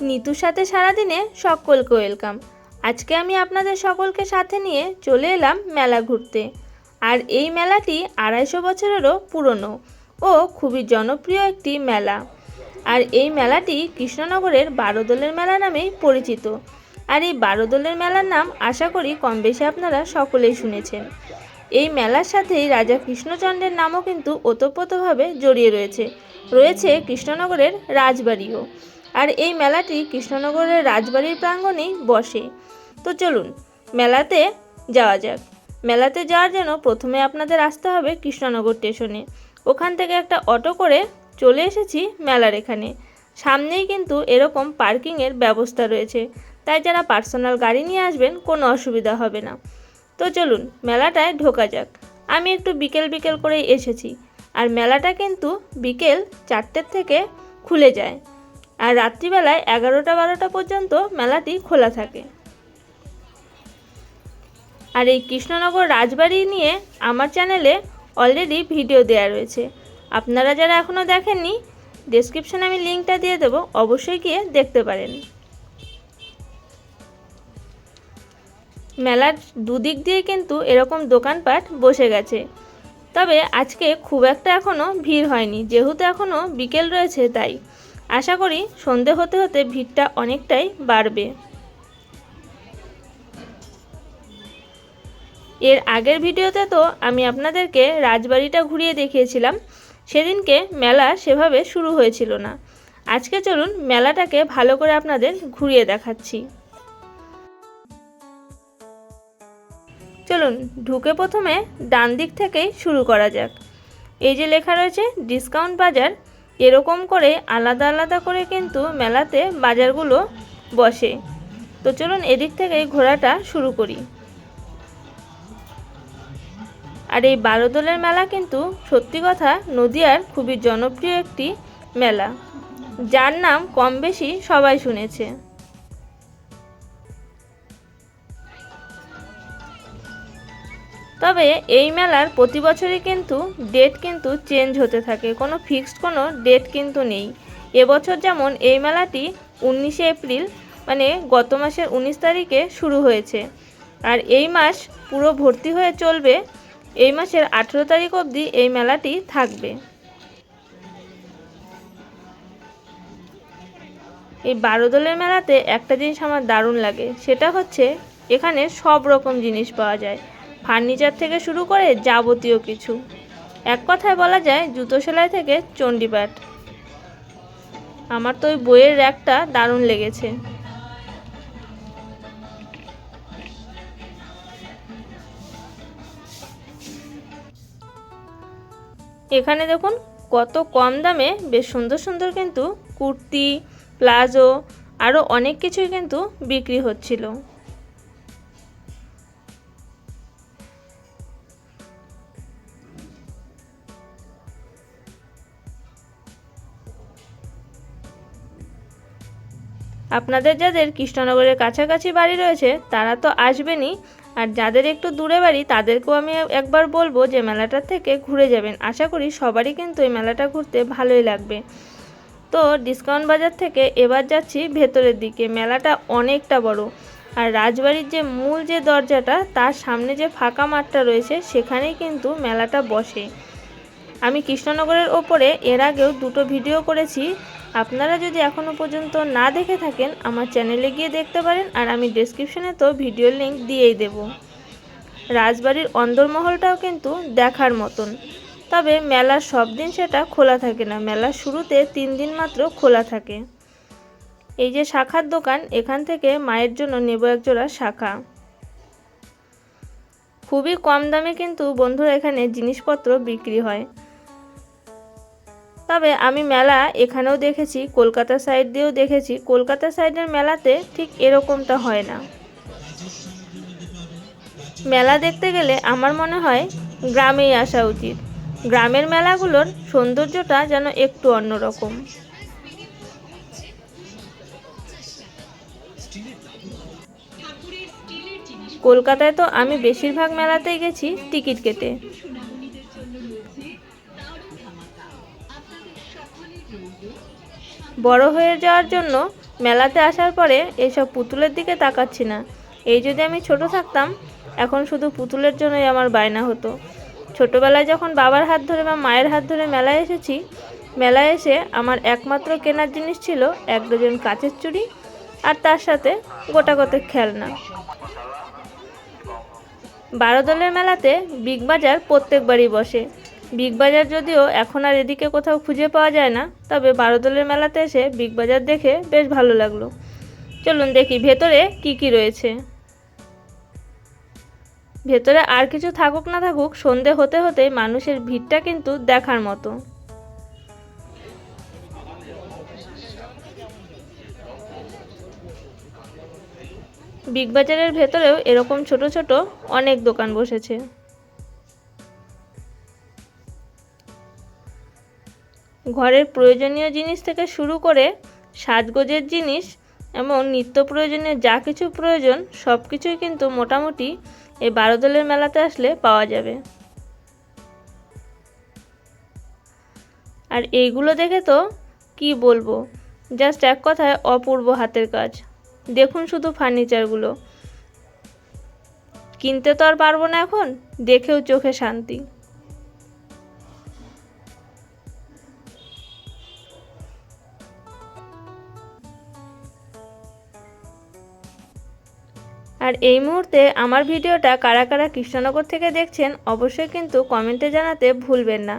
নিতুর সাথে সারাদিনে সকলকে ওয়েলকাম আজকে আমি আপনাদের সকলকে সাথে নিয়ে চলে এলাম মেলা ঘুরতে। আর এই মেলাটি আড়াইশো বছরেরও পুরনো ও খুবই জনপ্রিয় একটি মেলা। আর এই মেলাটি কৃষ্ণনগরের বারোদলের মেলা নামেই পরিচিত। আর এই বারোদলের মেলার নাম আশা করি কম বেশি আপনারা সকলেই শুনেছেন। এই মেলার সাথেই রাজা কৃষ্ণচন্দ্রের নামও কিন্তু ওতপ্রোতভাবে জড়িয়ে রয়েছে। রয়েছে কৃষ্ণনগরের রাজবাড়িও। আর এই মেলাটি কৃষ্ণনগরের রাজবাড়ির প্রাঙ্গণেই বসে। তো চলুন, মেলাতে যাওয়া যাক। মেলাতে যাওয়ার জন্য প্রথমে আপনাদের আসতে হবে কৃষ্ণনগর স্টেশনে। ওখান থেকে একটা অটো করে চলে এসেছি মেলার এখানে। সামনেই কিন্তু এরকম পার্কিংয়ের ব্যবস্থা রয়েছে। তাই যারা পার্সোনাল গাড়ি নিয়ে আসবেন কোনো অসুবিধা হবে না। তো চলুন, মেলাটায় ঢোকা যাক। আমি একটু বিকেল বিকেল করেই এসেছি। আর মেলাটা কিন্তু বিকেল চারটের থেকে খুলে যায়। আর রাত্রিবেলায় এগারোটা বারোটা পর্যন্ত মেলাটি খোলা থাকে। আর এই কৃষ্ণনগর রাজবাড়ি নিয়ে আমার চ্যানেলে অলরেডি ভিডিও দেওয়া রয়েছে। আপনারা যারা এখনও দেখেননি ডেসক্রিপশনে আমি লিঙ্কটা দিয়ে দেবো, অবশ্যই গিয়ে দেখতে পারেন। মেলার দুদিক দিয়ে কিন্তু এরকম দোকানপাট বসে গেছে। তবে আজকে খুব একটা এখনও ভিড় হয়নি, যেহেতু এখনও বিকেল রয়েছে তাই। আশা করি সন্ধে হতে হতে ভিড়টা অনেকটাই বাড়বে। এর আগের ভিডিওতে তো আমি আপনাদেরকে রাজবাড়িটা ঘুরিয়ে দেখিয়েছিলাম, সেদিনকে মেলা সেভাবে শুরু হয়েছিল না। আজকে চলুন মেলাটাকে ভালো করে আপনাদের ঘুরিয়ে দেখাচ্ছি। চলুন ঢুকে প্রথমে ডান দিক থেকেই শুরু করা যাক। এই যে লেখা রয়েছে, ডিসকাউন্ট বাজার এরকম করে আলাদা আলাদা করে কিন্তু মেলাতে বাজারগুলো বসে। তো চলুন এদিক থেকে ঘোরাটা শুরু করি। আর এই বারোদলের মেলা কিন্তু সত্যি কথা নদিয়ার খুবই জনপ্রিয় একটি মেলা, যার নাম কম বেশি সবাই শুনেছে। তবে এই মেলার প্রতি বছরই কিন্তু ডেট কিন্তু চেঞ্জ হতে থাকে। কোনো ফিক্সড কোনো ডেট কিন্তু নেই। এবছর যেমন এই মেলাটি উনিশে এপ্রিল মানে গত মাসের উনিশ তারিখে শুরু হয়েছে। আর এই মাস পুরো ভর্তি হয়ে চলবে, এই মাসের আঠেরো তারিখ অবধি এই মেলাটি থাকবে। এই বারো দলের মেলাতে একটা জিনিস আমার দারুণ লাগে, সেটা হচ্ছে এখানে সব রকম জিনিস পাওয়া যায়। ফার্নিচার থেকে শুরু করে যাবতীয় কিছু। এক কথায় বলা যায়, জুতো সেলাই থেকে চণ্ডীপাঠ। আমার তো ওই বইয়ের র্যাকটা দারুণ লেগেছে। এখানে দেখুন, কত কম দামে বেশ সুন্দর সুন্দর কিন্তু কুর্তি, প্লাজো আরও অনেক কিছুই কিন্তু বিক্রি হচ্ছিল। আপনাদের যাদের কৃষ্ণনগরের কাছাকাছি বাড়ি রয়েছে, তারা তো আসবেনই। আর যাদের একটু দূরে বাড়ি, তাদেরকেও আমি একবার বলব যে মেলাটার থেকে ঘুরে যাবেন। আশা করি সবারই কিন্তু এই মেলাটা ঘুরতে ভালোই লাগবে। তো ডিসকাউন্ট বাজার থেকে এবার যাচ্ছি ভেতরের দিকে। মেলাটা অনেকটা বড়। আর রাজবাড়ির যে মূল যে দরজাটা, তার সামনে যে ফাঁকা মাঠটা রয়েছে, সেখানেই কিন্তু মেলাটা বসে। আমি কৃষ্ণনগরের ওপরে এর আগেও দুটো ভিডিও করেছি। আপনারা যদি এখনও পর্যন্ত না দেখে থাকেন, আমার চ্যানেলে গিয়ে দেখতে পারেন আর আমি ডেসক্রিপশনে তো ভিডিও লিঙ্ক দিয়েই দেব। রাজবাড়ির অন্দরমহলটাও কিন্তু দেখার মতন। তবে মেলার সব দিন সেটা খোলা থাকে না। মেলার শুরুতে তিন দিন মাত্র খোলা থাকে। এই যে শাখার দোকান, এখান থেকে মায়ের জন্য নেব একজোড়া শাখা। খুবই কম দামে কিন্তু বন্ধুরা এখানে জিনিসপত্র বিক্রি হয়। তবে আমি মেলা এখানেও দেখেছি, কলকাতা সাইড দিয়েও দেখেছি। কলকাতা সাইডের মেলাতে ঠিক এরকমটা হয় না। মেলা দেখতে গেলে আমার মনে হয় গ্রামেই আসা উচিত। গ্রামের মেলাগুলোর সৌন্দর্যটা যেন একটু অন্যরকম। কলকাতায় তো আমি বেশিরভাগ মেলাতেই গেছি টিকিট কেটে। বড় হয়ে যাওয়ার জন্য মেলাতে আসার পরে এইসব পুতুলের দিকে তাকাচ্ছি না। এই যদি আমি ছোট থাকতাম, এখন শুধু পুতুলের জন্যই আমার বায়না হতো। ছোটবেলায় যখন বাবার হাত ধরে বা মায়ের হাত ধরে মেলায় এসেছি, মেলায় এসে আমার একমাত্র কেনার জিনিস ছিল এক ডজন কাচের চুড়ি আর তার সাথে গোটা কত খেলনা। বারো দলের মেলাতে বিগ বাজার প্রত্যেকবারই বসে। বিগ বাজার যদিও এখন আর এদিকে কোথাও খুঁজে পাওয়া যায় না, তবে বারোদলের মেলাতে এসে বিগ বাজার দেখে বেশ ভালো লাগল। চলুন দেখি, ভেতরে কি কি রয়েছে? ভেতরে আর কিছু থাকুক না থাকুক, সন্ধে হতে হতে মানুষের ভিড়টা কিন্তু দেখার মতো। বিগ বাজারের ভেতরেও এরকম ছোট ছোট অনেক দোকান বসেছে। ঘরের প্রয়োজনীয় জিনিস থেকে শুরু করে সাজগোজের জিনিস এবং নিত্য প্রয়োজনীয় যা কিছু প্রয়োজন সব কিছুই কিন্তু মোটামুটি এই বারো দলের মেলাতে আসলে পাওয়া যাবে। আর এইগুলো দেখে তো কি বলব? জাস্ট এক কথায় অপূর্ব হাতের কাজ। দেখুন শুধু ফার্নিচারগুলো। কিনতে তো আর পারব না এখন, দেখেও চোখে শান্তি। আর এই মুহূর্তে আমার ভিডিওটা কারা কারা কৃষ্ণনগর থেকে দেখছেন, অবশ্যই কিন্তু কমেন্টে জানাতে ভুলবেন না।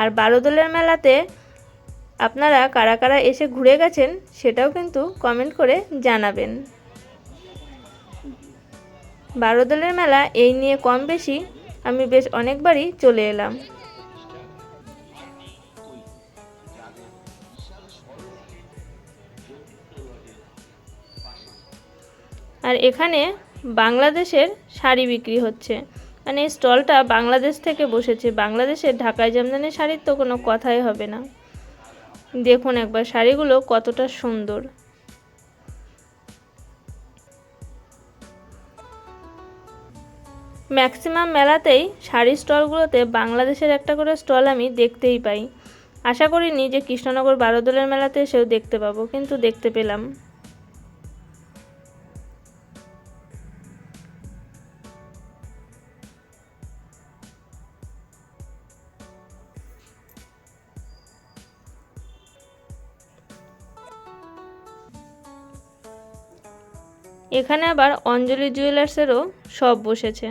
আর বারোদলের মেলাতে আপনারা কারা কারা এসে ঘুরে গেছেন, সেটাও কিন্তু কমেন্ট করে জানাবেন। বারোদলের মেলা এই নিয়ে কম বেশি আমি বেশ অনেকবারই চলে এলাম। আর এখানে বাংলাদেশের শাড়ি বিক্রি হচ্ছে। মানে এই স্টলটা বাংলাদেশ থেকে বসেছে। বাংলাদেশের ঢাকায় জামদানি শাড়ির তো কোনো কথাই হবে না। দেখুন একবার শাড়িগুলো কতটা সুন্দর। ম্যাক্সিমাম মেলাতেই শাড়ি স্টলগুলোতে বাংলাদেশের একটা করে স্টল আমি দেখতেই পাই। আশা করিনি যে কৃষ্ণনগর বারোদলের মেলাতে এসেও দেখতে পাবো, কিন্তু দেখতে পেলাম। এখানে আবার অঞ্জলি জুয়েলার্সেরও সব বসেছে।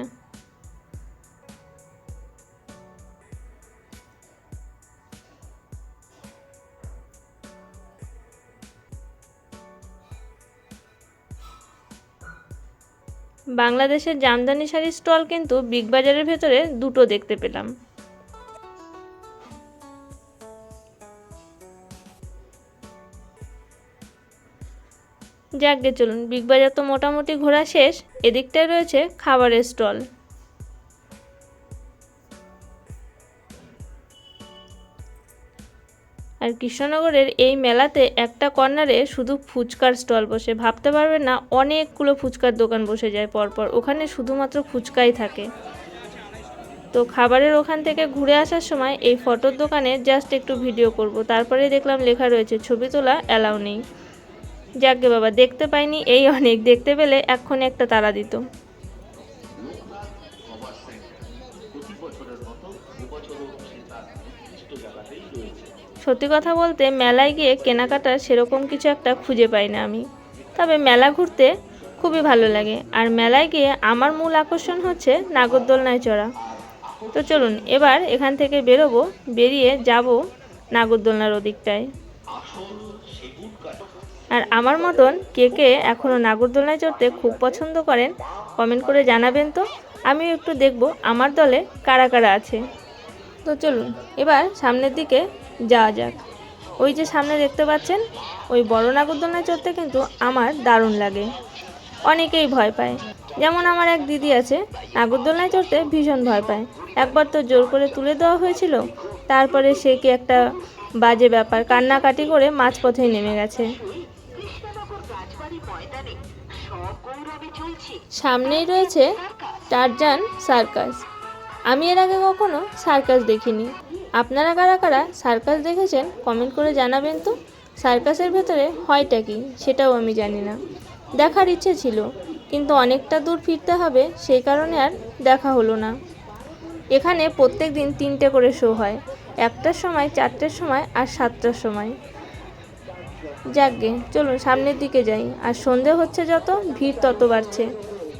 বাংলাদেশের জামদানি শাড়ির স্টল কিন্তু বিগ বাজারের ভেতরে দুটো দেখতে পেলাম। যাকগে, চলুন। বিগ বাজার তো মোটামুটি ঘোরা শেষ। এদিকটায় রয়েছে খাবারের স্টল। আর কৃষ্ণনগরের এই মেলাতে একটা কর্নারে শুধু ফুচকার স্টল বসে। ভাবতে পারবেন না, অনেকগুলো ফুচকার দোকান বসে যায় পরপর। ওখানে শুধুমাত্র ফুচকাই থাকে। তো খাবারের ওখান থেকে ঘুরে আসার সময় এই ফটোর দোকানে জাস্ট একটু ভিডিও করব। তারপরে দেখলাম লেখা রয়েছে, ছবি তোলা অ্যালাউ নেই। যাকে বাবা দেখতে পাইনি এই অনেক দেখতে পেলে এক্ষণে একটা তারা দিত। সত্যি কথা বলতে, মেলায় গিয়ে কেনাকাটার সেরকম কিছু একটা খুঁজে পাই না আমি। তবে মেলা ঘুরতে খুবই ভালো লাগে। আর মেলায় গিয়ে আমার মূল আকর্ষণ হচ্ছে নাগরদোলনায় চড়া। তো চলুন, এবার এখান থেকে বেরোবো, বেরিয়ে যাব নাগরদোলনার ওদিকটায়। আর আমার মতন কে কে এখনও নাগরদোলনায় চড়তে খুব পছন্দ করেন কমেন্ট করে জানাবেন তো। আমিও একটু দেখব আমার দলে কারা কারা আছে। তো চলুন, এবার সামনের দিকে যাওয়া যাক। ওই যে সামনে দেখতে পাচ্ছেন, ওই বড় নাগরদোলনায় চড়তে কিন্তু আমার দারুণ লাগে। অনেকেই ভয় পায়। যেমন আমার এক দিদি আছে, নাগরদোলনায় চড়তে ভীষণ ভয় পায়। একবার তো জোর করে তুলে দেওয়া হয়েছিল, তারপরে সে কি একটা বাজে ব্যাপার, কান্নাকাটি করে মাঝপথেই নেমে গেছে। সামনেই রয়েছে টারজান সার্কাস। আমি এর আগে কখনো সার্কাস দেখিনি। আপনারা কারা কারা সার্কাস দেখেছেন, কমেন্ট করে জানাবেন তো। সার্কাসের ভেতরে হয়টা কি, সেটাও আমি জানি না। দেখার ইচ্ছে ছিল, কিন্তু অনেকটা দূর ফিরতে হবে, সেই কারণে আর দেখা হলো না। এখানে প্রত্যেক দিন তিনটে করে শো হয়, একটার সময়, চারটের সময় আর সাতটার সময়। যাকগে, চলুন সামনের দিকে যাই। আর সন্ধে হচ্ছে যত, ভিড় তত বাড়ছে।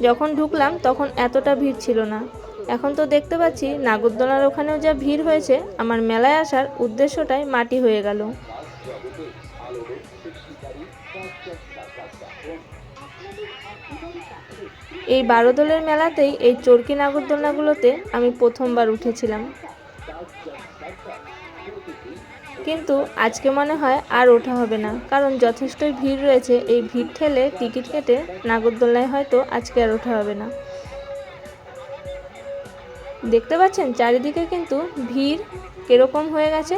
যখন ঢুকলাম, তখন এতটা ভিড় ছিল না। এখন তো দেখতে পাচ্ছি নাগরদোলার ওখানেও যা ভিড় হয়েছে, আমার মেলায় আসার উদ্দেশ্যটাই মাটি হয়ে গেল। এই বারোদোলের মেলাতেই এই চরকি নাগরদোলনাগুলোতে আমি প্রথমবার উঠেছিলাম। কিন্তু আজকে মনে হয় আর ওঠা হবে না। কারণ যথেষ্টই ভিড় রয়েছে, এই ভিড় ঠেলে টিকিট কেটে নাগরদোলায় হয়তো আজকে আর ওঠা হবে না। দেখতে পাচ্ছেন? চারিদিকে কিন্তু ভিড় কীরকম হয়ে গেছে?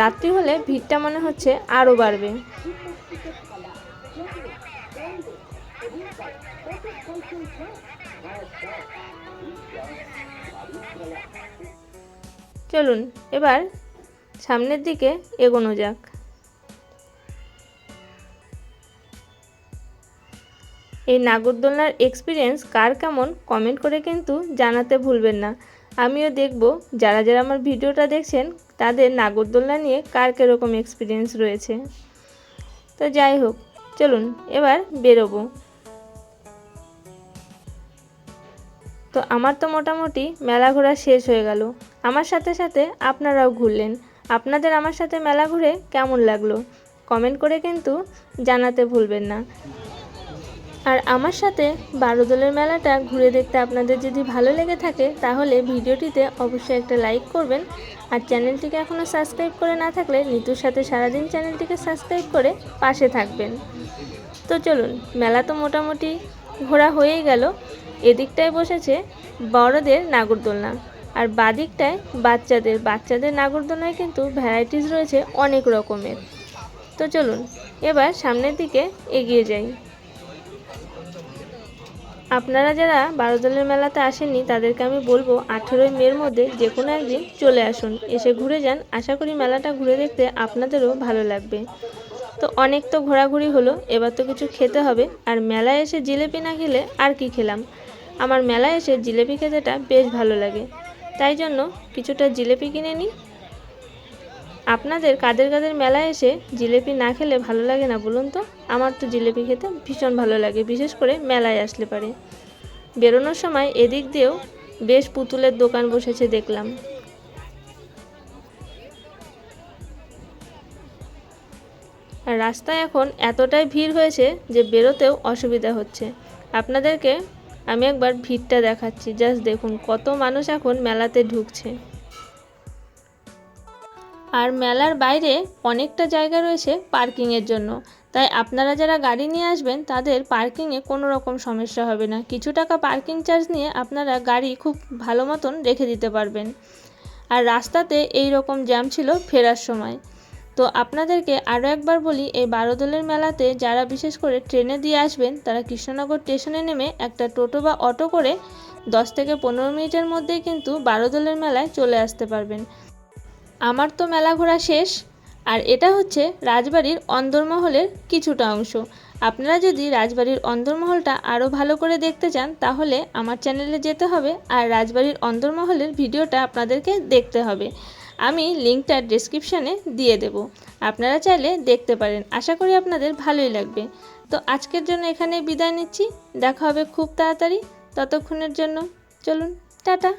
রাত্রি হলে ভিড়টা মনে হচ্ছে আরও বাড়বে। চলুন, এবার সামনের দিকে এগোনো যাক। এই নাগরদোলনার এক্সপিরিয়েন্স কার কেমন কমেন্ট করে কিন্তু জানাতে ভুলবেন না। আমিও দেখব যারা যারা আমার ভিডিওটা দেখছেন, তাদের নাগরদোলনা নিয়ে কার কীরকম এক্সপিরিয়েন্স রয়েছে। তো যাই হোক, চলুন এবার বেরোবো। তো আমার তো মোটামুটি মেলা ঘোরা শেষ হয়ে গেল। আমার সাথে সাথে আপনারাও ঘুরলেন। আপনাদের আমার সাথে মেলা ঘুরে কেমন লাগল? কমেন্ট করে কিন্তু জানাতে ভুলবেন না। আর আমার সাথে বারোদলের মেলাটা ঘুরে দেখতে আপনাদের যদি ভালো লেগে থাকে, তাহলে ভিডিওটিতে অবশ্যই একটা লাইক করবেন। আর চ্যানেলটিকে এখনও সাবস্ক্রাইব করে না থাকলে নিতুর সাথে সারাদিন চ্যানেলটিকে সাবস্ক্রাইব করে পাশে থাকবেন। তো চলুন, মেলা তো মোটামুটি ঘোরা হয়েই গেল। এদিকটায় বসেছে বড়দের নাগরদোলনা। আর বাদিকটায় বাচ্চাদের বাচ্চাদের নাগরদোলনায় কিন্তু ভ্যারাইটিস রয়েছে অনেক রকমের। তো চলুন, এবার সামনের দিকে এগিয়ে যাই। আপনারা যারা বারো বারোদলের মেলাতে আসেননি, তাদেরকে আমি বলব আঠেরোই মের মধ্যে যে কোনো একদিন চলে আসুন। এসে ঘুরে যান। আশা করি মেলাটা ঘুরে দেখতে আপনাদেরও ভালো লাগবে। তো অনেক তো ঘোরাঘুরি হলো, এবার তো কিছু খেতে হবে। আর মেলায় এসে জিলেপি না খেলে আর কি খেলাম? আমার মেলায় এসে জিলেপি খেতেটা বেশ ভালো লাগে। তাই জন্য কিছুটা জিলেপি কিনে নিই। আপনাদের কাদের কাদের মেলায় এসে জিলেপি না খেলে ভালো লাগে না বলুন তো? আমার তো জিলেপি খেতে ভীষণ ভালো লাগে, বিশেষ করে মেলায় আসলে পারে। বেরোনোর সময় এদিক দিয়েও বেশ পুতুলের দোকান বসেছে দেখলাম। রাস্তায় এখন এতটাই ভিড় হয়েছে যে বেরোতেও অসুবিধা হচ্ছে। আপনাদেরকে আমি একবার ভিড়টা দেখাচ্ছি জাস্ট দেখুন কত মানুষ এখন মেলাতে ঢুকছে। আর মেলার বাইরে অনেকটা জায়গা রয়েছে পার্কিংয়ের জন্য, তাই আপনারা যারা গাড়ি নিয়ে আসবেন, তাদের পার্কিংয়ে কোনো রকম সমস্যা হবে না। কিছু টাকা পার্কিং চার্জ নিয়ে আপনারা গাড়ি খুব ভালো মতন রেখে দিতে পারবেন। আর রাস্তাতে এই রকম জ্যাম ছিল ফেরার সময়। তো আপনাদেরকে আরও একবার বলি, এই বারোদলের মেলাতে যারা বিশেষ করে ট্রেনে দিয়ে আসবেন, তারা কৃষ্ণনগর স্টেশনে নেমে একটা টোটো বা অটো করে দশ থেকে পনেরো মিনিটের মধ্যেই কিন্তু বারোদলের মেলায় চলে আসতে পারবেন। আমার তো মেলা ঘোরা শেষ, আর এটা হচ্ছে রাজবাড়ির অন্দরমহলের কিছুটা অংশ। আপনারা যদি রাজবাড়ির অন্দরমহলটা আরও ভালো করে দেখতে চান, তাহলে আমার চ্যানেলে যেতে হবে, আর রাজবাড়ির অন্দরমহলের ভিডিওটা আপনাদেরকে দেখতে হবে। আমি লিঙ্কটা ডিসক্রিপশানে দিয়ে দেব। আপনারা চাইলে দেখতে পারেন। আশা করি আপনাদের ভালোই লাগবে। তো আজকের জন্য এখানে বিদায় নিচ্ছি। দেখা হবে খুব তাড়াতাড়ি। ততক্ষণের জন্য চলুন, টাটা।